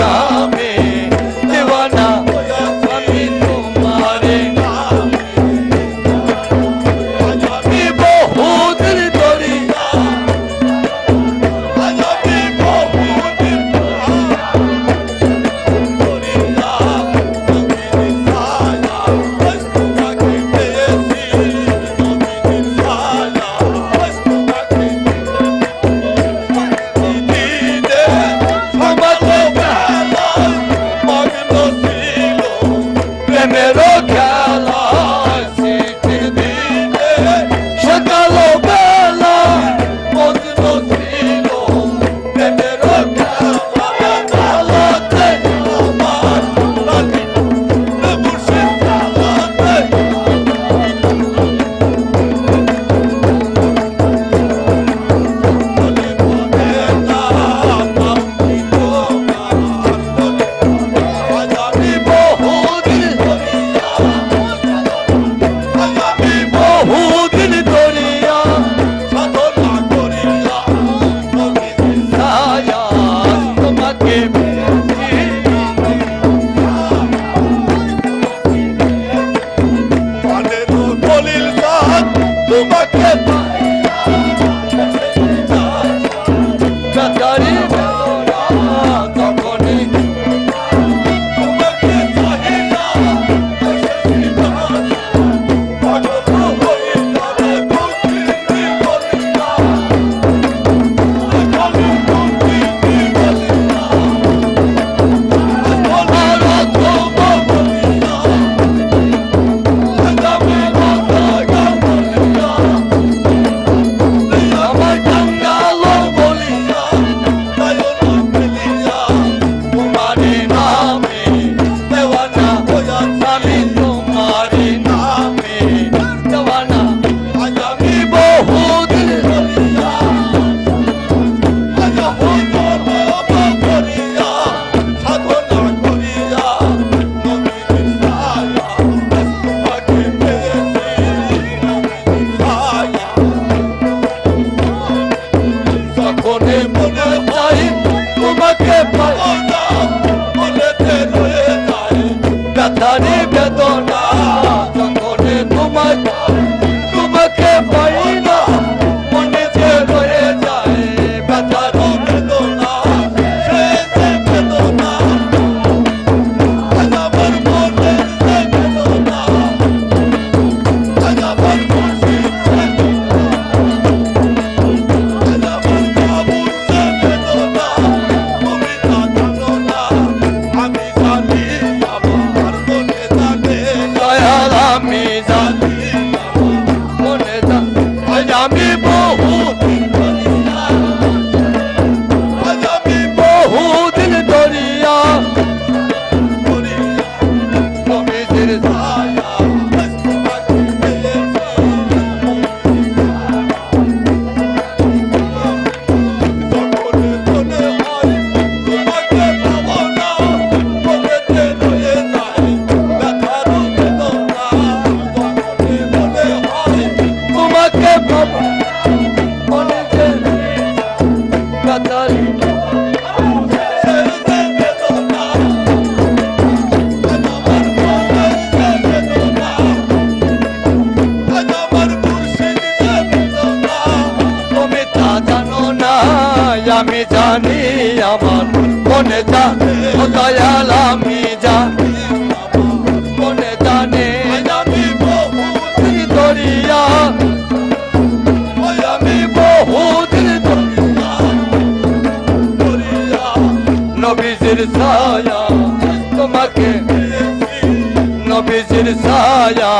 নামে আমি জানি, আমার মনে জানে দয়াল আমি জানি মনে জানে। আমি আমি বহুদিন দরিয়া নবীজির তোমাকে নবীজির ছায়া